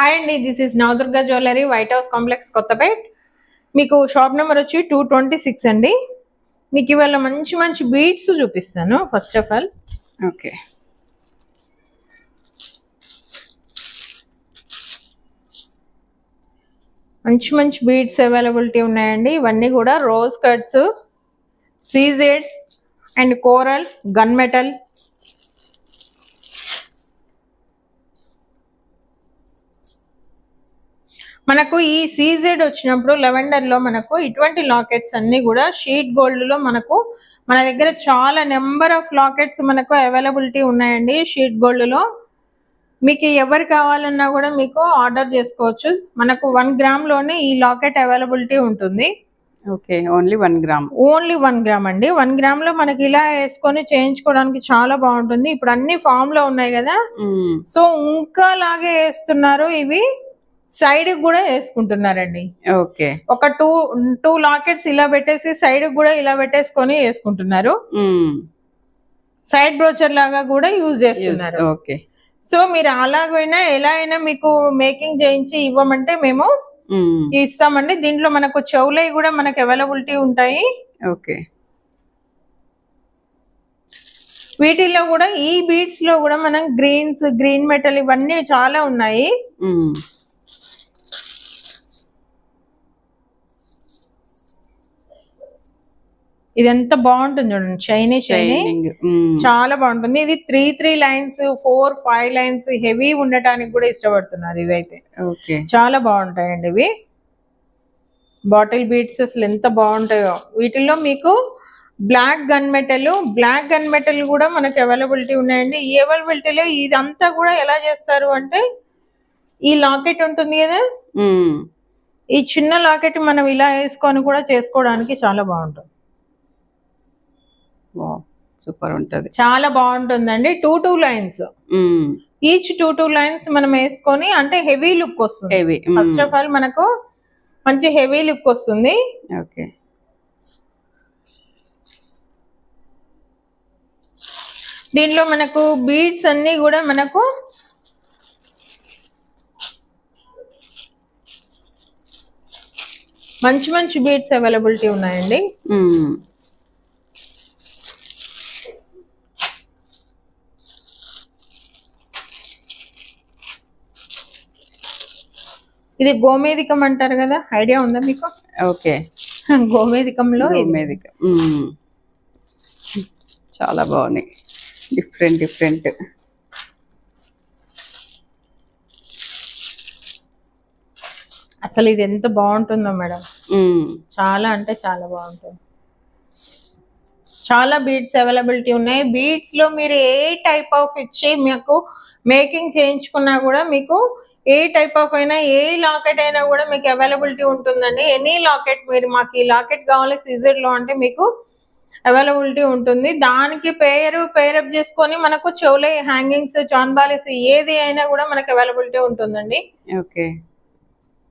Hi అండి this is Navadurga jewellery white house complex Kothapet మీకు shop number వచ్చి two twenty six అండి. మీకు ఇవాళ మంచి మంచి బీట్స్ చూపిస్తాను ఫస్ట్ ఆఫ్ ఆల్ ఓకే మంచి మంచి బీడ్స్ అవైలబిలిటీ ఉన్నాయండి. ఇవన్నీ కూడా rose cuts CZ and coral gun metal మనకు ఈ సీజెడ్ వచ్చినప్పుడు లెవెండర్లో మనకు ఇటువంటి లాకెట్స్ అన్ని కూడా షీట్ గోల్డ్లో మనకు మన దగ్గర చాలా నెంబర్ ఆఫ్ లాకెట్స్ మనకు అవైలబిలిటీ ఉన్నాయండి షీట్ గోల్డ్లో. మీకు ఎవరు కావాలన్నా కూడా మీకు ఆర్డర్ చేసుకోవచ్చు. మనకు వన్ గ్రామ్లోనే ఈ లాకెట్ అవైలబిలిటీ ఉంటుంది. Okay only one gram only one gram అండి. వన్ గ్రామ్లో మనకి ఇలా వేసుకొని చేయించుకోవడానికి చాలా బాగుంటుంది. ఇప్పుడు అన్ని ఫామ్లో ఉన్నాయి కదా. సో ఇంకా లాగే వేస్తున్నారు ఇవి. సైడ్ కూడా వేసుకుంటున్నారండి. ఓకే. ఒక టూ టూ లాకెట్స్ ఇలా పెట్టేసి సైడ్ కూడా ఇలా పెట్టేసుకొని వేసుకుంటున్నారు. సైడ్ బ్రోచర్ లాగా కూడా యూజ్ చేస్తున్నారు. ఓకే. సో మీరు అలాగైనా ఎలా అయినా మీకు మేకింగ్ చేయించి ఇవ్వమంటే మేము ఇస్తామండి. దీంట్లో మనకు చెవులవి కూడా మనకు అవైలబిలిటీ ఉంటాయి. ఓకే. వీటిల్లో కూడా ఈ బీడ్స్లో కూడా మనం గ్రీన్స్ గ్రీన్ మెటల్ ఇవన్నీ చాలా ఉన్నాయి. ఇది ఎంత బాగుంటుంది చూడండి. షైనీ షైనీ చాలా బాగుంటుంది. ఇది three three lines four five lines heavy ఉండటానికి కూడా ఇష్టపడుతున్నారు ఇవైతే. చాలా బాగుంటాయండి ఇవి. బాటిల్ బీట్స్ అసలు ఎంత బాగుంటాయో. వీటిల్లో మీకు black gun metal black gun metal కూడా మనకి అవైలబిలిటీ ఉన్నాయండి. ఈ అవైలబిలిటీలో ఇదంతా కూడా ఎలా చేస్తారు అంటే ఈ లాకెట్ ఉంటుంది కదా? ఈ చిన్న లాకెట్ మనం ఇలా వేసుకొని కూడా చేసుకోవడానికి చాలా బాగుంటుంది. సూపర్ ఉంటది. చాలా బాగుంటుందండి. Two two lines. Each two two lines మనం వేసుకొని అంటే హెవీ లుక్ వస్తుంది. హెవీ ఫస్ట్ ఆఫ్ ఆల్ మనకు మంచి హెవీ లుక్ వస్తుంది. ఓకే. దీనిలో మనకు బీడ్స్ అన్ని కూడా మనకు మంచి మంచి బీడ్స్ అవైలబిలిటీ ఉన్నాయండి. ఇది గోమేదికం అంటారు కదా ఐడియా ఉందా మీకు? ఓకే. గోమేదికంలో. గోమేదిక. చాలా బాగున్నాయి. Different different. అసలు ఇది ఎంత బాగుంటుందో మేడం. చాలా అంటే చాలా బాగుంటుంది. చాలా బీడ్స్ అవైలబిలిటీ ఉన్నాయి. బీడ్స్లో మీరు ఏ టైప్ ఆఫ్ ఇచ్చి మీకు మేకింగ్ చేయించుకున్నా కూడా మీకు ఏ టైప్ ఆఫ్ అయినా ఏ లాకెట్ అయినా కూడా మీకు అవైలబిలిటీ ఉంటుందండి. ఎనీ లాకెట్ మీరు మాకు ఈ లాకెట్ కావాలి సీజర్లో అంటే మీకు అవైలబిలిటీ ఉంటుంది. దానికి పేరు పేరప్ చేసుకొని మనకు చెవులే హ్యాంగింగ్స్ చాన్బాలిస్ ఏది అయినా కూడా మనకు అవైలబిలిటీ ఉంటుందండి. ఓకే